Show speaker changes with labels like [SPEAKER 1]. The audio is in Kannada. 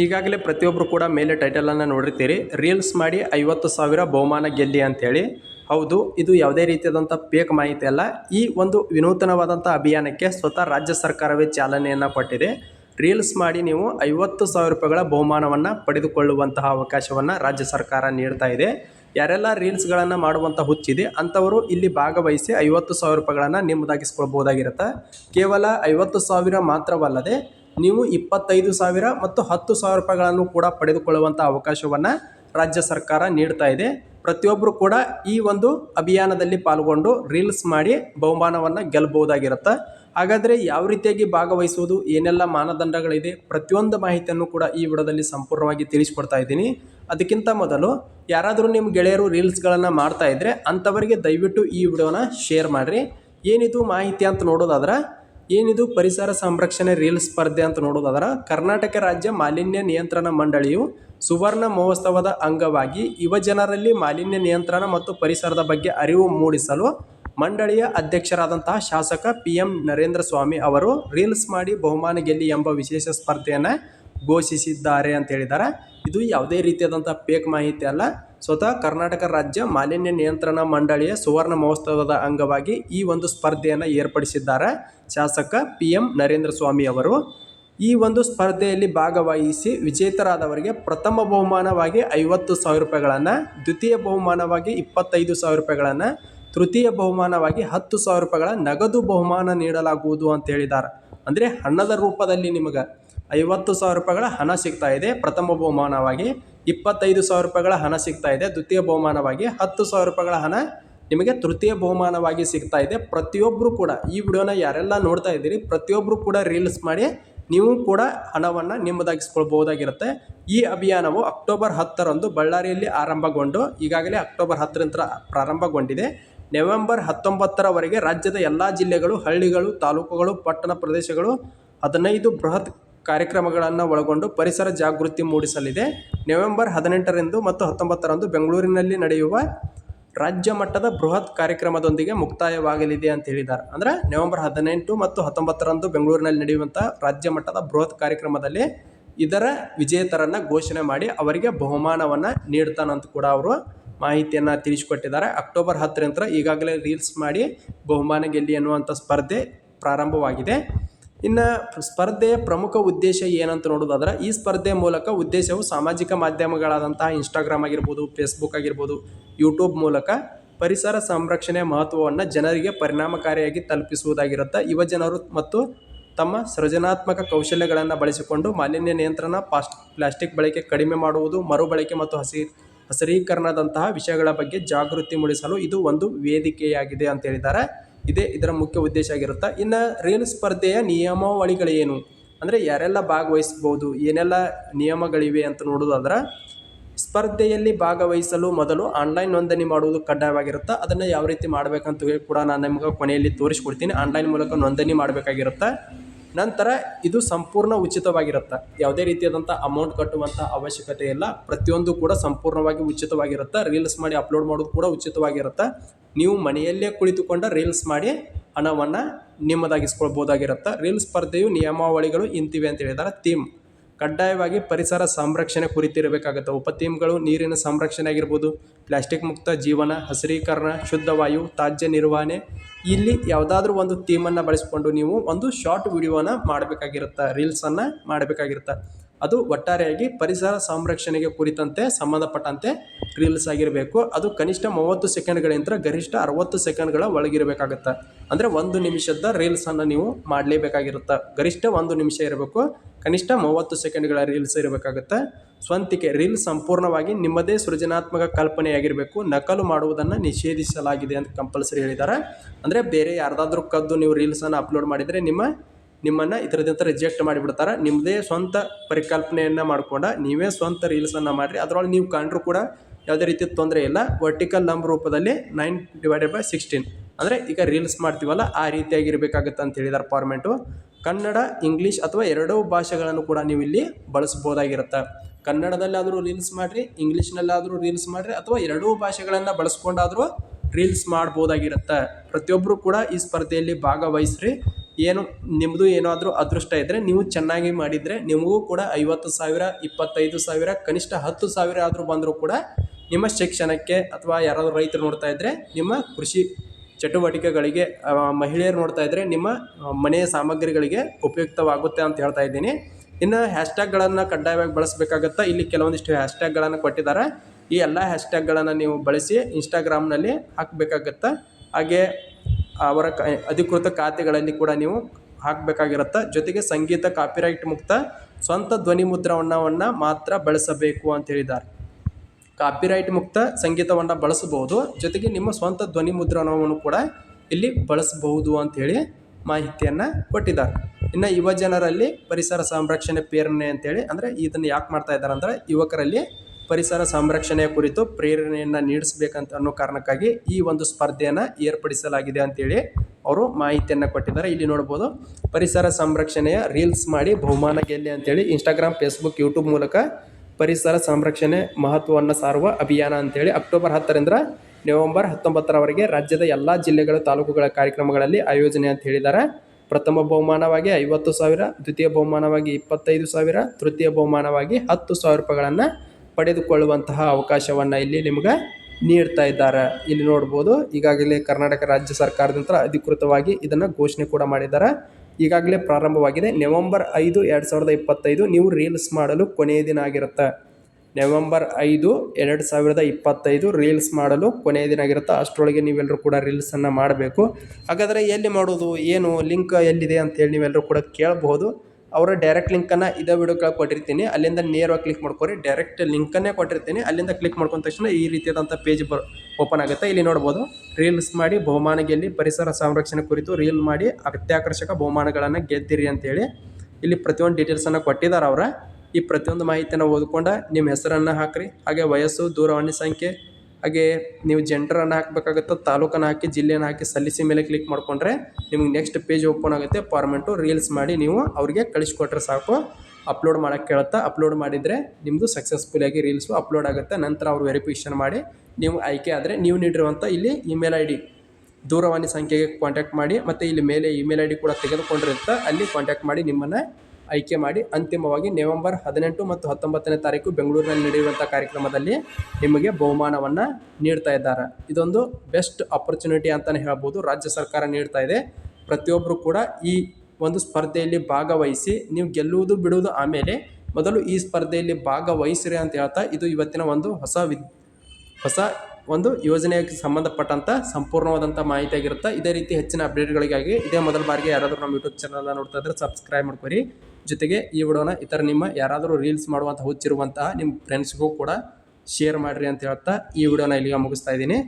[SPEAKER 1] ಈಗಾಗಲೇ ಪ್ರತಿಯೊಬ್ಬರು ಕೂಡ ಮೇಲೆ ಟೈಟಲನ್ನು ನೋಡಿರ್ತೀರಿ. ರೀಲ್ಸ್ ಮಾಡಿ ಐವತ್ತು ಸಾವಿರ ಬಹುಮಾನ ಗೆಲ್ಲಿ ಅಂತೇಳಿ. ಹೌದು, ಇದು ಯಾವುದೇ ರೀತಿಯಾದಂಥ ಪೇಕ್ ಮಾಹಿತಿ ಅಲ್ಲ. ಈ ಒಂದು ವಿನೂತನವಾದಂಥ ಅಭಿಯಾನಕ್ಕೆ ಸ್ವತಃ ರಾಜ್ಯ ಸರ್ಕಾರವೇ ಚಾಲನೆಯನ್ನು ಕೊಟ್ಟಿದೆ. ರೀಲ್ಸ್ ಮಾಡಿ ನೀವು ಐವತ್ತು ಸಾವಿರ ರೂಪಾಯಿಗಳ ಬಹುಮಾನವನ್ನು ಪಡೆದುಕೊಳ್ಳುವಂತಹ ಅವಕಾಶವನ್ನು ರಾಜ್ಯ ಸರ್ಕಾರ ನೀಡ್ತಾ ಇದೆ. ಯಾರೆಲ್ಲ ರೀಲ್ಸ್ಗಳನ್ನು ಮಾಡುವಂಥ ಹುಚ್ಚಿದೆ, ಅಂಥವರು ಇಲ್ಲಿ ಭಾಗವಹಿಸಿ ಐವತ್ತು ಸಾವಿರ ರೂಪಾಯಿಗಳನ್ನು ನಿಮ್ಮದಾಗಿಸ್ಕೊಳ್ಬೋದಾಗಿರುತ್ತೆ ಕೇವಲ ಐವತ್ತು ಸಾವಿರ ಮಾತ್ರವಲ್ಲದೆ ನೀವು ಇಪ್ಪತ್ತೈದು ಸಾವಿರ ಮತ್ತು ಹತ್ತು ಸಾವಿರ ರೂಪಾಯಿಗಳನ್ನು ಕೂಡ ಪಡೆದುಕೊಳ್ಳುವಂಥ ಅವಕಾಶವನ್ನು ರಾಜ್ಯ ಸರ್ಕಾರ ನೀಡ್ತಾ ಇದೆ. ಪ್ರತಿಯೊಬ್ಬರು ಕೂಡ ಈ ಒಂದು ಅಭಿಯಾನದಲ್ಲಿ ಪಾಲ್ಗೊಂಡು ರೀಲ್ಸ್ ಮಾಡಿ ಬಹುಮಾನವನ್ನು ಗೆಲ್ಲಬಹುದಾಗಿರುತ್ತೆ ಹಾಗಾದರೆ ಯಾವ ರೀತಿಯಾಗಿ ಭಾಗವಹಿಸುವುದು, ಏನೆಲ್ಲ ಮಾನದಂಡಗಳಿದೆ, ಪ್ರತಿಯೊಂದು ಮಾಹಿತಿಯನ್ನು ಕೂಡ ಈ ವಿಡಿಯೋದಲ್ಲಿ ಸಂಪೂರ್ಣವಾಗಿ ತಿಳಿಸ್ಕೊಡ್ತಾ ಇದ್ದೀನಿ. ಅದಕ್ಕಿಂತ ಮೊದಲು, ಯಾರಾದರೂ ನಿಮ್ಮ ಗೆಳೆಯರು ರೀಲ್ಸ್ಗಳನ್ನು ಮಾಡ್ತಾ ಇದ್ದರೆ ಅಂಥವರಿಗೆ ದಯವಿಟ್ಟು ಈ ವಿಡಿಯೋನ ಶೇರ್ ಮಾಡಿರಿ. ಏನಿದು ಮಾಹಿತಿ ಅಂತ ನೋಡೋದಾದ್ರೆ ಏನಿದು ಪರಿಸರ ಸಂರಕ್ಷಣೆ ರೀಲ್ಸ್ ಸ್ಪರ್ಧೆ ಅಂತ ನೋಡೋದಾದ್ರೆ ಕರ್ನಾಟಕ ರಾಜ್ಯ ಮಾಲಿನ್ಯ ನಿಯಂತ್ರಣ ಮಂಡಳಿಯು ಸುವರ್ಣ ಮಹೋತ್ಸವದ ಅಂಗವಾಗಿ ಯುವ ಜನರಲ್ಲಿ ಮಾಲಿನ್ಯ ನಿಯಂತ್ರಣ ಮತ್ತು ಪರಿಸರದ ಬಗ್ಗೆ ಅರಿವು ಮೂಡಿಸಲು ಮಂಡಳಿಯ ಅಧ್ಯಕ್ಷರಾದಂತಹ ಶಾಸಕ ಪಿ ಎಂ ನರೇಂದ್ರ ಸ್ವಾಮಿ ಅವರು ರೀಲ್ಸ್ ಮಾಡಿ ಬಹುಮಾನ ಗೆಲ್ಲಿ ಎಂಬ ವಿಶೇಷ ಸ್ಪರ್ಧೆಯನ್ನು ಘೋಷಿಸಿದ್ದಾರೆ ಅಂತ ಹೇಳಿದ್ದಾರೆ. ಇದು ಯಾವುದೇ ರೀತಿಯಾದಂಥ ಪೇಕ್ ಮಾಹಿತಿ ಅಲ್ಲ. ಸ್ವತಃ ಕರ್ನಾಟಕ ರಾಜ್ಯ ಮಾಲಿನ್ಯ ನಿಯಂತ್ರಣ ಮಂಡಳಿಯ ಸುವರ್ಣ ಮಹೋತ್ಸವದ ಅಂಗವಾಗಿ ಈ ಒಂದು ಸ್ಪರ್ಧೆಯನ್ನು ಏರ್ಪಡಿಸಿದ್ದಾರೆ. ಶಾಸಕ ಪಿ ಎಂ ನರೇಂದ್ರ ಸ್ವಾಮಿ ಅವರು. ಈ ಒಂದು ಸ್ಪರ್ಧೆಯಲ್ಲಿ ಭಾಗವಹಿಸಿ ವಿಜೇತರಾದವರಿಗೆ ಪ್ರಥಮ ಬಹುಮಾನವಾಗಿ ಐವತ್ತು ಸಾವಿರ ರೂಪಾಯಿಗಳನ್ನು, ದ್ವಿತೀಯ ಬಹುಮಾನವಾಗಿ ಇಪ್ಪತ್ತೈದು ಸಾವಿರ ರೂಪಾಯಿಗಳನ್ನು, ತೃತೀಯ ಬಹುಮಾನವಾಗಿ ಹತ್ತು ಸಾವಿರ ರೂಪಾಯಿಗಳ ನಗದು ಬಹುಮಾನ ನೀಡಲಾಗುವುದು ಅಂತ ಹೇಳಿದ್ದಾರೆ. ಅಂದರೆ ಹಣದ ರೂಪದಲ್ಲಿ ನಿಮಗೆ ಐವತ್ತು ಸಾವಿರ ರೂಪಾಯಿಗಳ ಹಣ ಸಿಗ್ತಾ ಇದೆ ಪ್ರಥಮ ಬಹುಮಾನವಾಗಿ. ಇಪ್ಪತ್ತೈದು ಸಾವಿರ ರೂಪಾಯಿಗಳ ಹಣ ಸಿಗ್ತಾ ಇದೆ. ದ್ವಿತೀಯ ಬಹುಮಾನವಾಗಿ ಹತ್ತು ಸಾವಿರ ರೂಪಾಯಿಗಳ ಹಣ ನಿಮಗೆ ತೃತೀಯ ಬಹುಮಾನವಾಗಿ ಸಿಗ್ತಾ ಇದೆ. ಪ್ರತಿಯೊಬ್ಬರು ಕೂಡ ಈ ವಿಡಿಯೋನ ಯಾರೆಲ್ಲ ನೋಡ್ತಾ ಇದ್ದೀರಿ ಪ್ರತಿಯೊಬ್ಬರು ಕೂಡ ರೀಲ್ಸ್ ಮಾಡಿ ನೀವು ಕೂಡ ಹಣವನ್ನು ನಿಮ್ಮದಾಗಿಸ್ಕೊಳ್ಬಹುದಾಗಿರುತ್ತೆ. ಈ ಅಭಿಯಾನವು ಅಕ್ಟೋಬರ್ ಹತ್ತರಂದು ಬಳ್ಳಾರಿಯಲ್ಲಿ ಆರಂಭಗೊಂಡು ಈಗಾಗಲೇ ಅಕ್ಟೋಬರ್ ಹತ್ತರಿಂದ ಪ್ರಾರಂಭಗೊಂಡಿದೆ. ನವೆಂಬರ್ ಹತ್ತೊಂಬತ್ತರವರೆಗೆ ರಾಜ್ಯದ ಎಲ್ಲ ಜಿಲ್ಲೆಗಳು, ಹಳ್ಳಿಗಳು, ತಾಲೂಕುಗಳು, ಪಟ್ಟಣ ಪ್ರದೇಶಗಳು ಹದಿನೈದು ಬೃಹತ್ ಕಾರ್ಯಕ್ರಮಗಳನ್ನು ಒಳಗೊಂಡು ಪರಿಸರ ಜಾಗೃತಿ ಮೂಡಿಸಲಿದೆ. ನವೆಂಬರ್ ಹದಿನೆಂಟರಂದು ಮತ್ತು ಹತ್ತೊಂಬತ್ತರಂದು ಬೆಂಗಳೂರಿನಲ್ಲಿ ನಡೆಯುವ ರಾಜ್ಯ ಮಟ್ಟದ ಬೃಹತ್ ಕಾರ್ಯಕ್ರಮದೊಂದಿಗೆ ಮುಕ್ತಾಯವಾಗಲಿದೆ ಅಂತ ಹೇಳಿದ್ದಾರೆ. ಅಂದರೆ ನವೆಂಬರ್ ಹದಿನೆಂಟು ಮತ್ತು ಹತ್ತೊಂಬತ್ತರಂದು ಬೆಂಗಳೂರಿನಲ್ಲಿ ನಡೆಯುವಂಥ ರಾಜ್ಯ ಮಟ್ಟದ ಬೃಹತ್ ಕಾರ್ಯಕ್ರಮದಲ್ಲಿ ಇದರ ವಿಜೇತರನ್ನು ಘೋಷಣೆ ಮಾಡಿ ಅವರಿಗೆ ಬಹುಮಾನವನ್ನು ನೀಡ್ತಾನಂತ ಕೂಡ ಅವರು ಮಾಹಿತಿಯನ್ನು ತಿಳಿಸಿಕೊಟ್ಟಿದ್ದಾರೆ. ಅಕ್ಟೋಬರ್ ಹತ್ತರಂತರ ಈಗಾಗಲೇ ರೀಲ್ಸ್ ಮಾಡಿ ಬಹುಮಾನ ಗೆಲ್ಲಿ ಅನ್ನುವಂಥ ಸ್ಪರ್ಧೆ ಪ್ರಾರಂಭವಾಗಿದೆ. ಇನ್ನು ಸ್ಪರ್ಧೆಯ ಪ್ರಮುಖ ಉದ್ದೇಶ ಏನಂತ ನೋಡೋದಾದ್ರೆ ಈ ಸ್ಪರ್ಧೆ ಮೂಲಕ ಉದ್ದೇಶವು ಸಾಮಾಜಿಕ ಮಾಧ್ಯಮಗಳಾದಂತಹ ಇನ್ಸ್ಟಾಗ್ರಾಮ್ ಆಗಿರ್ಬೋದು ಫೇಸ್ಬುಕ್ ಆಗಿರ್ಬೋದು ಯೂಟ್ಯೂಬ್ ಮೂಲಕ ಪರಿಸರ ಸಂರಕ್ಷಣೆಯ ಮಹತ್ವವನ್ನು ಜನರಿಗೆ ಪರಿಣಾಮಕಾರಿಯಾಗಿ ತಲುಪಿಸುವುದಾಗಿರುತ್ತೆ. ಯುವ ಜನರು ಮತ್ತು ತಮ್ಮ ಸೃಜನಾತ್ಮಕ ಕೌಶಲ್ಯಗಳನ್ನು ಬಳಸಿಕೊಂಡು ಮಾಲಿನ್ಯ ನಿಯಂತ್ರಣ, ಪಾಸ್ಟ್, ಪ್ಲಾಸ್ಟಿಕ್ ಬಳಕೆ ಕಡಿಮೆ ಮಾಡುವುದು ಮರುಬಳಕೆ ಮತ್ತು ಹಸಿ, ಹಸಿರೀಕರಣದಂತಹ ವಿಷಯಗಳ ಬಗ್ಗೆ ಜಾಗೃತಿ ಮೂಡಿಸಲು ಇದು ಒಂದು ವೇದಿಕೆಯಾಗಿದೆ ಅಂತ ಹೇಳಿದ್ದಾರೆ. ಇದೇ, ಇದರ ಮುಖ್ಯ ಉದ್ದೇಶ ಆಗಿರುತ್ತೆ? ಇನ್ನು ರೇಲು ಸ್ಪರ್ಧೆಯ ನಿಯಮಾವಳಿಗಳೇನು? ಅಂದರೆ ಯಾರೆಲ್ಲ ಭಾಗವಹಿಸ್ಬೋದು, ಏನೆಲ್ಲ ನಿಯಮಗಳಿವೆ ಅಂತ ನೋಡೋದಾದ್ರೆ ಸ್ಪರ್ಧೆಯಲ್ಲಿ ಭಾಗವಹಿಸಲು ಮೊದಲು ಆನ್ಲೈನ್ ನೋಂದಣಿ ಮಾಡುವುದು ಕಡ್ಡಾಯವಾಗಿರುತ್ತೆ? ಅದನ್ನು ಯಾವ ರೀತಿ ಮಾಡಬೇಕಂತ ಹೇಳಿ ಕೂಡ ನಾನು ನಿಮಗೆ ಕೊನೆಯಲ್ಲಿ ತೋರಿಸ್ಕೊಡ್ತೀನಿ. ಆನ್ಲೈನ್ ಮೂಲಕ ನೋಂದಣಿ ಮಾಡಬೇಕಾಗಿರುತ್ತೆ? ನಂತರ ಇದು ಸಂಪೂರ್ಣ ಉಚಿತವಾಗಿರುತ್ತೆ. ಯಾವುದೇ ರೀತಿಯಾದಂಥ ಅಮೌಂಟ್ ಕಟ್ಟುವಂಥ ಅವಶ್ಯಕತೆ ಇಲ್ಲ. ಪ್ರತಿಯೊಂದು ಕೂಡ ಸಂಪೂರ್ಣವಾಗಿ ಉಚಿತವಾಗಿರುತ್ತೆ. ರೀಲ್ಸ್ ಮಾಡಿ ಅಪ್ಲೋಡ್ ಮಾಡೋದು ಕೂಡ ಉಚಿತವಾಗಿರುತ್ತೆ. ನೀವು ಮನೆಯಲ್ಲೇ ಕುಳಿತುಕೊಂಡ ರೀಲ್ಸ್ ಮಾಡಿ ಹಣವನ್ನು ನಿಮ್ಮದಾಗಿಸ್ಕೊಳ್ಬೋದಾಗಿರುತ್ತೆ. ರೀಲ್ಸ್ ಸ್ಪರ್ಧೆಯು ನಿಯಮಾವಳಿಗಳು ಇಂತಿವೆ ಅಂತ ಹೇಳಿದಾರೆ. ಥೀಮ್ ಕಡ್ಡಾಯವಾಗಿ ಪರಿಸರ ಸಂರಕ್ಷಣೆ ಕುರಿತಿರಬೇಕಾಗುತ್ತೆ. ಉಪ ಥೀಮ್ಗಳು ನೀರಿನ ಸಂರಕ್ಷಣೆ ಆಗಿರ್ಬೋದು, ಪ್ಲಾಸ್ಟಿಕ್ ಮುಕ್ತ ಜೀವನ, ಹಸಿರೀಕರಣ, ಶುದ್ಧ ವಾಯು, ತ್ಯಾಜ್ಯ ನಿರ್ವಹಣೆ. ಇಲ್ಲಿ ಯಾವುದಾದ್ರೂ ಒಂದು ಥೀಮನ್ನು ಬಳಸಿಕೊಂಡು ನೀವು ಒಂದು ಶಾರ್ಟ್ ವಿಡಿಯೋನ ಮಾಡಬೇಕಾಗಿರುತ್ತೆ ರೀಲ್ಸನ್ನು ಮಾಡಬೇಕಾಗಿರುತ್ತೆ. ಅದು ಒಟ್ಟಾರೆಯಾಗಿ ಪರಿಸರ ಸಂರಕ್ಷಣೆಗೆ ಕುರಿತಂತೆ, ಸಂಬಂಧಪಟ್ಟಂತೆ ರೀಲ್ಸ್ ಆಗಿರಬೇಕು. ಅದು ಕನಿಷ್ಠ ಮೂವತ್ತು ಸೆಕೆಂಡ್ಗಳಿಂದ ಗರಿಷ್ಠ ಅರವತ್ತು ಸೆಕೆಂಡ್ಗಳ ಒಳಗಿರಬೇಕಾಗುತ್ತೆ. ಅಂದರೆ ಒಂದು ನಿಮಿಷದ ರೀಲ್ಸನ್ನು ನೀವು ಮಾಡಲೇಬೇಕಾಗಿರುತ್ತೆ. ಗರಿಷ್ಠ ಒಂದು ನಿಮಿಷ ಇರಬೇಕು. ಕನಿಷ್ಠ ಮೂವತ್ತು ಸೆಕೆಂಡ್ಗಳ ರೀಲ್ಸ್ ಇರಬೇಕಾಗುತ್ತೆ. ಸ್ವಂತಿಕೆ ರೀಲ್ ಸಂಪೂರ್ಣವಾಗಿ ನಿಮ್ಮದೇ ಸೃಜನಾತ್ಮಕ ಕಲ್ಪನೆಯಾಗಿರಬೇಕು. ನಕಲು ಮಾಡುವುದನ್ನು ನಿಷೇಧಿಸಲಾಗಿದೆ ಅಂತ ಕಂಪಲ್ಸರಿ ಹೇಳಿದ್ದಾರೆ. ಅಂದರೆ ಬೇರೆ ಯಾರ್ದಾದ್ರೂ ಕದ್ದು ನೀವು ರೀಲ್ಸನ್ನು ಅಪ್ಲೋಡ್ ಮಾಡಿದರೆ ನಿಮ್ಮ ನಿಮ್ಮನ್ನು ಇದರದಂತ ರಿಜೆಕ್ಟ್ ಮಾಡಿಬಿಡ್ತಾರೆ. ನಿಮ್ಮದೇ ಸ್ವಂತ ಪರಿಕಲ್ಪನೆಯನ್ನು ಮಾಡ್ಕೊಂಡು ನೀವೇ ಸ್ವಂತ ರೀಲ್ಸನ್ನು ಮಾಡಿರಿ. ಅದರೊಳಗೆ ನೀವು ಕಂಡ್ರೂ ಕೂಡ ಯಾವುದೇ ರೀತಿ ತೊಂದರೆ ಇಲ್ಲ. ವರ್ಟಿಕಲ್ ನಂಬರ್ ರೂಪದಲ್ಲಿ ನೈನ್ ಡಿವೈಡೆಡ್ ಬೈ ಸಿಕ್ಸ್ಟೀನ್ ಅಂದರೆ ಈಗ ರೀಲ್ಸ್ ಮಾಡ್ತೀವಲ್ಲ, ಆ ರೀತಿಯಾಗಿರಬೇಕಾಗುತ್ತೆ ಅಂತ ಹೇಳಿದಾರೆ ಫಾರ್ಮೆಂಟು ಕನ್ನಡ ಇಂಗ್ಲೀಷ್ ಅಥವಾ ಎರಡೂ ಭಾಷೆಗಳನ್ನು ಕೂಡ ನೀವು ಇಲ್ಲಿ ಬಳಸ್ಬೋದಾಗಿರುತ್ತೆ. ಕನ್ನಡದಲ್ಲಾದರೂ ರೀಲ್ಸ್ ಮಾಡಿರಿ ಇಂಗ್ಲೀಷ್ನಲ್ಲಾದರೂ ರೀಲ್ಸ್ ಮಾಡಿರಿ ಅಥವಾ ಎರಡೂ ಭಾಷೆಗಳನ್ನು ಬಳಸ್ಕೊಂಡಾದರೂ ರೀಲ್ಸ್ ಮಾಡ್ಬೋದಾಗಿರುತ್ತೆ. ಪ್ರತಿಯೊಬ್ಬರು ಕೂಡ ಈ ಸ್ಪರ್ಧೆಯಲ್ಲಿ ಭಾಗವಹಿಸ್ರಿ. ಏನು ನಿಮ್ಮದು ಏನಾದರೂ ಅದೃಷ್ಟ ಇದ್ದರೆ ನೀವು ಚೆನ್ನಾಗಿ ಮಾಡಿದರೆ ನಿಮಗೂ ಕೂಡ ಐವತ್ತು ಸಾವಿರ, ಇಪ್ಪತ್ತೈದು ಸಾವಿರ, ಕನಿಷ್ಠ ಹತ್ತು ಸಾವಿರ ಆದರೂ ಬಂದರೂ ಕೂಡ ನಿಮ್ಮ ಶಿಕ್ಷಣಕ್ಕೆ ಅಥವಾ ಯಾರಾದರೂ ರೈತರು ನೋಡ್ತಾ ಇದ್ದರೆ ನಿಮ್ಮ ಕೃಷಿ ಚಟುವಟಿಕೆಗಳಿಗೆ ಮಹಿಳೆಯರು ನೋಡ್ತಾ ಇದ್ದರೆ ನಿಮ್ಮ ಮನೆಯ ಸಾಮಗ್ರಿಗಳಿಗೆ ಉಪಯುಕ್ತವಾಗುತ್ತೆ ಅಂತ ಹೇಳ್ತಾ ಇದ್ದೀನಿ. ಇನ್ನು ಹ್ಯಾಶ್ಟ್ಯಾಗ್ಗಳನ್ನು ಕಡ್ಡಾಯವಾಗಿ ಬಳಸಬೇಕಾಗತ್ತಾ? ಇಲ್ಲಿ ಕೆಲವೊಂದಿಷ್ಟು ಹ್ಯಾಶ್ಟ್ಯಾಗ್ಗಳನ್ನು ಕೊಟ್ಟಿದ್ದಾರೆ. ಈ ಎಲ್ಲ ಹ್ಯಾಶ್ಟ್ಯಾಗ್ಗಳನ್ನು ನೀವು ಬಳಸಿ ಇನ್ಸ್ಟಾಗ್ರಾಮ್ನಲ್ಲಿ ಹಾಕಬೇಕಾಗತ್ತಾ? ಹಾಗೆ ಅವರ ಕ, ಅಧಿಕೃತ ಖಾತೆಗಳಲ್ಲಿ ಕೂಡ ನೀವು ಹಾಕಬೇಕಾಗಿರುತ್ತೆ. ಜೊತೆಗೆ ಸಂಗೀತ ಕಾಪಿರೈಟ್ ಮುಕ್ತ ಸ್ವಂತ ಧ್ವನಿ ಮುದ್ರಣವನ್ನು ಮಾತ್ರ ಬಳಸಬೇಕು ಅಂತ ಹೇಳಿದ್ದಾರೆ. ಕಾಪಿರೈಟ್ ಮುಕ್ತ ಸಂಗೀತವನ್ನು ಬಳಸಬಹುದು. ಜೊತೆಗೆ ನಿಮ್ಮ ಸ್ವಂತ ಧ್ವನಿ ಮುದ್ರಣವನ್ನು ಕೂಡ ಇಲ್ಲಿ ಬಳಸಬಹುದು ಅಂಥೇಳಿ ಮಾಹಿತಿಯನ್ನು ಕೊಟ್ಟಿದ್ದಾರೆ. ಇನ್ನು ಯುವ ಜನರಲ್ಲಿ ಪರಿಸರ ಸಂರಕ್ಷಣೆ ಪ್ರೇರಣೆ ಅಂತೇಳಿ ಅಂದರೆ ಇದನ್ನು ಯಾಕೆ ಮಾಡ್ತಾ ಇದ್ದಾರೆ ಅಂದರೆ ಯುವಕರಲ್ಲಿ ಪರಿಸರ ಸಂರಕ್ಷಣೆಯ ಕುರಿತು ಪ್ರೇರಣೆಯನ್ನು ನೀಡಿಸಬೇಕಂತ ಅನ್ನೋ ಕಾರಣಕ್ಕಾಗಿ ಈ ಒಂದು ಸ್ಪರ್ಧೆಯನ್ನು ಏರ್ಪಡಿಸಲಾಗಿದೆ ಅಂತೇಳಿ ಅವರು ಮಾಹಿತಿಯನ್ನು ಕೊಟ್ಟಿದ್ದಾರೆ. ಇಲ್ಲಿ ನೋಡ್ಬೋದು, ಪರಿಸರ ಸಂರಕ್ಷಣೆಯ ರೀಲ್ಸ್ ಮಾಡಿ ಬಹುಮಾನ ಗೆಲ್ಲಿ ಅಂತೇಳಿ ಇನ್ಸ್ಟಾಗ್ರಾಮ್ ಫೇಸ್ಬುಕ್ ಯೂಟ್ಯೂಬ್ ಮೂಲಕ ಪರಿಸರ ಸಂರಕ್ಷಣೆ ಮಹತ್ವವನ್ನು ಸಾರುವ ಅಭಿಯಾನ ಅಂತೇಳಿ ಅಕ್ಟೋಬರ್ ಹತ್ತರಿಂದ ನವೆಂಬರ್ ಹತ್ತೊಂಬತ್ತರವರೆಗೆ ರಾಜ್ಯದ ಎಲ್ಲ ಜಿಲ್ಲೆಗಳ, ತಾಲೂಕುಗಳ ಕಾರ್ಯಕ್ರಮಗಳಲ್ಲಿ ಆಯೋಜನೆ ಅಂತ ಹೇಳಿದ್ದಾರೆ. ಪ್ರಥಮ ಬಹುಮಾನವಾಗಿ ಐವತ್ತು ಸಾವಿರ, ದ್ವಿತೀಯ ಬಹುಮಾನವಾಗಿ ಇಪ್ಪತ್ತೈದು ಸಾವಿರ, ತೃತೀಯ ಬಹುಮಾನವಾಗಿ ಹತ್ತು ಸಾವಿರ ರೂಪಾಯಿಗಳನ್ನು ಪಡೆದುಕೊಳ್ಳುವಂತಹ ಅವಕಾಶವನ್ನು ಇಲ್ಲಿ ನಿಮ್ಗೆ ನೀಡ್ತಾ ಇದ್ದಾರೆ. ಇಲ್ಲಿ ನೋಡ್ಬೋದು, ಈಗಾಗಲೇ ಕರ್ನಾಟಕ ರಾಜ್ಯ ಸರ್ಕಾರದಿಂದ ಅಧಿಕೃತವಾಗಿ ಇದನ್ನು ಘೋಷಣೆ ಕೂಡ ಮಾಡಿದ್ದಾರೆ. ಈಗಾಗಲೇ ಪ್ರಾರಂಭವಾಗಿದೆ. ನವೆಂಬರ್ ಐದು, ಎರಡು ಸಾವಿರದ ಇಪ್ಪತ್ತೈದು ನೀವು ರೀಲ್ಸ್ ಮಾಡಲು ಕೊನೆಯ ದಿನ ಆಗಿರುತ್ತೆ. ನವೆಂಬರ್ ಐದು, ಎರಡು ಸಾವಿರದ ಇಪ್ಪತ್ತೈದು ರೀಲ್ಸ್ ಮಾಡಲು ಕೊನೆಯ ದಿನ ಆಗಿರುತ್ತೆ. ಅಷ್ಟರೊಳಗೆ ನೀವೆಲ್ಲರೂ ಕೂಡ ರೀಲ್ಸನ್ನು ಮಾಡಬೇಕು. ಹಾಗಾದರೆ ಎಲ್ಲಿ ಮಾಡೋದು, ಏನು ಲಿಂಕ್ ಎಲ್ಲಿದೆ ಅಂತೇಳಿ ನೀವೆಲ್ಲರೂ ಕೂಡ ಕೇಳಬಹುದು. ಅವರ ಡೈರೆಕ್ಟ್ ಲಿಂಕನ್ನು ಇದೇ ವಿಡಿಯೋ ಕೆಳಗೆ ಕೊಟ್ಟಿರ್ತೀನಿ. ಅಲ್ಲಿಂದ ನೇರವಾಗಿ ಕ್ಲಿಕ್ ಮಾಡ್ಕೊರಿ. ಡೈರೆಕ್ಟ್ ಲಿಂಕನ್ನೇ ಕೊಟ್ಟಿರ್ತೀನಿ. ಅಲ್ಲಿಂದ ಕ್ಲಿಕ್ ಮಾಡ್ಕೊಂಡ ತಕ್ಷಣ ಈ ರೀತಿಯಾದಂಥ ಪೇಜ್ ಬರ್ ಓಪನ್ ಆಗುತ್ತೆ. ಇಲ್ಲಿ ನೋಡ್ಬೋದು ರೀಲ್ಸ್ ಮಾಡಿ ಬಹುಮಾನ ಗೆಲ್ಲಿ ಪರಿಸರ ಸಂರಕ್ಷಣೆ ಕುರಿತು ರೀಲ್ ಮಾಡಿ ಅತ್ಯಾಕರ್ಷಕ ಬಹುಮಾನಗಳನ್ನು ಗೆದ್ದಿರಿ ಅಂತೇಳಿ ಇಲ್ಲಿ ಪ್ರತಿಯೊಂದು ಡೀಟೇಲ್ಸನ್ನು ಕೊಟ್ಟಿದ್ದಾರೆ ಅವರ. ಈ ಪ್ರತಿಯೊಂದು ಮಾಹಿತಿಯನ್ನು ಓದ್ಕೊಂಡು ನಿಮ್ಮ ಹೆಸರನ್ನು ಹಾಕ್ರಿ. ಹಾಗೆ ವಯಸ್ಸು, ದೂರವಾಣಿ ಸಂಖ್ಯೆ ಹಾಗೆ ನೀವು ಜೆಂಡರನ್ನು ಹಾಕಬೇಕಾಗುತ್ತೆ, ತಾಲೂಕನ್ನು ಹಾಕಿ ಜಿಲ್ಲೆನ ಹಾಕಿ ಸಲ್ಲಿಸಿ ಮೇಲೆ ಕ್ಲಿಕ್ ಮಾಡಿಕೊಂಡ್ರೆ ನಿಮಗೆ ನೆಕ್ಸ್ಟ್ ಪೇಜ್ ಓಪನ್ ಆಗುತ್ತೆ. ಫಾರ್ಮೆಂಟು ರೀಲ್ಸ್ ಮಾಡಿ ನೀವು ಅವರಿಗೆ ಕಳಿಸ್ಕೊಟ್ರೆ ಸಾಕು. ಅಪ್ಲೋಡ್ ಮಾಡೋಕ್ಕೆ ಕೇಳುತ್ತಾ ಅಪ್ಲೋಡ್ ಮಾಡಿದರೆ ನಿಮ್ಮದು ಸಕ್ಸಸ್ಫುಲ್ಲಾಗಿ ರೀಲ್ಸು ಅಪ್ಲೋಡ್ ಆಗುತ್ತೆ. ನಂತರ ಅವ್ರು ವೆರಿಫಿಕೇಷನ್ ಮಾಡಿ ನೀವು ಆಯ್ಕೆ ಆದರೆ ನೀವು ನೀಡಿರುವಂಥ ಇಲ್ಲಿ ಇಮೇಲ್ ಐ ಡಿ ದೂರವಾಣಿ ಸಂಖ್ಯೆಗೆ ಕಾಂಟ್ಯಾಕ್ಟ್ ಮಾಡಿ, ಮತ್ತು ಇಲ್ಲಿ ಮೇಲೆ ಇಮೇಲ್ ಐ ಡಿ ಕೂಡ ತೆಗೆದುಕೊಂಡಿರುತ್ತೆ. ಅಲ್ಲಿ ಕಾಂಟ್ಯಾಕ್ಟ್ ಮಾಡಿ ನಿಮ್ಮನ್ನು ಆಯ್ಕೆ ಮಾಡಿ ಅಂತಿಮವಾಗಿ ನವೆಂಬರ್ ಹದಿನೆಂಟು ಮತ್ತು ಹತ್ತೊಂಬತ್ತನೇ ತಾರೀಕು ಬೆಂಗಳೂರಿನಲ್ಲಿ ನಡೆಯುವಂಥ ಕಾರ್ಯಕ್ರಮದಲ್ಲಿ ನಿಮಗೆ ಬಹುಮಾನವನ್ನು ನೀಡ್ತಾ ಇದ್ದಾರೆ. ಇದೊಂದು ಬೆಸ್ಟ್ ಆಪರ್ಚುನಿಟಿ ಅಂತಲೇ ಹೇಳ್ಬೋದು. ರಾಜ್ಯ ಸರ್ಕಾರ ನೀಡ್ತಾ ಇದೆ. ಪ್ರತಿಯೊಬ್ಬರು ಕೂಡ ಈ ಒಂದು ಸ್ಪರ್ಧೆಯಲ್ಲಿ ಭಾಗವಹಿಸಿ ನೀವು ಗೆಲ್ಲುವುದು ಬಿಡುವುದು ಆಮೇಲೆ ಮೊದಲು ಈ ಸ್ಪರ್ಧೆಯಲ್ಲಿ ಭಾಗವಹಿಸಿರಿ ಅಂತ ಹೇಳ್ತಾ ಇದು ಇವತ್ತಿನ ಒಂದು ಹೊಸ ವಿದ್, ಹೊಸ ಒಂದು ಯೋಜನೆಗೆ ಸಂಬಂಧಪಟ್ಟಂಥ ಸಂಪೂರ್ಣವಾದಂಥ ಮಾಹಿತಿಯಾಗಿರುತ್ತೆ ಇದೇ ರೀತಿ ಹೆಚ್ಚಿನ ಅಪ್ಡೇಟ್ಗಳಿಗಾಗಿ ಇದೇ ಮೊದಲ ಬಾರಿಗೆ ಯಾರಾದರೂ ನಮ್ಮ ಯೂಟ್ಯೂಬ್ ಚಾನಲ್ನ ನೋಡ್ತಾ ಇದ್ರೆ ಸಬ್ಸ್ಕ್ರೈಬ್ ಮಾಡ್ಕೊರಿ. ಜೊತೆಗೆ ಈ ವಿಡಿಯೋನ ಇತರ ನಿಮ್ಮ ಯಾರಾದರೂ ರೀಲ್ಸ್ ಮಾಡುವಂಥ ಹುಚ್ಚಿರುವಂತಹ ನಿಮ್ಮ ಫ್ರೆಂಡ್ಸ್ಗೂ ಕೂಡ ಶೇರ್ ಮಾಡಿರಿ ಅಂತ ಹೇಳ್ತಾ ಈ ವಿಡಿಯೋನ ಇಲ್ಲಿಗೆ ಮುಗಿಸ್ತಾ ಇದ್ದೀನಿ.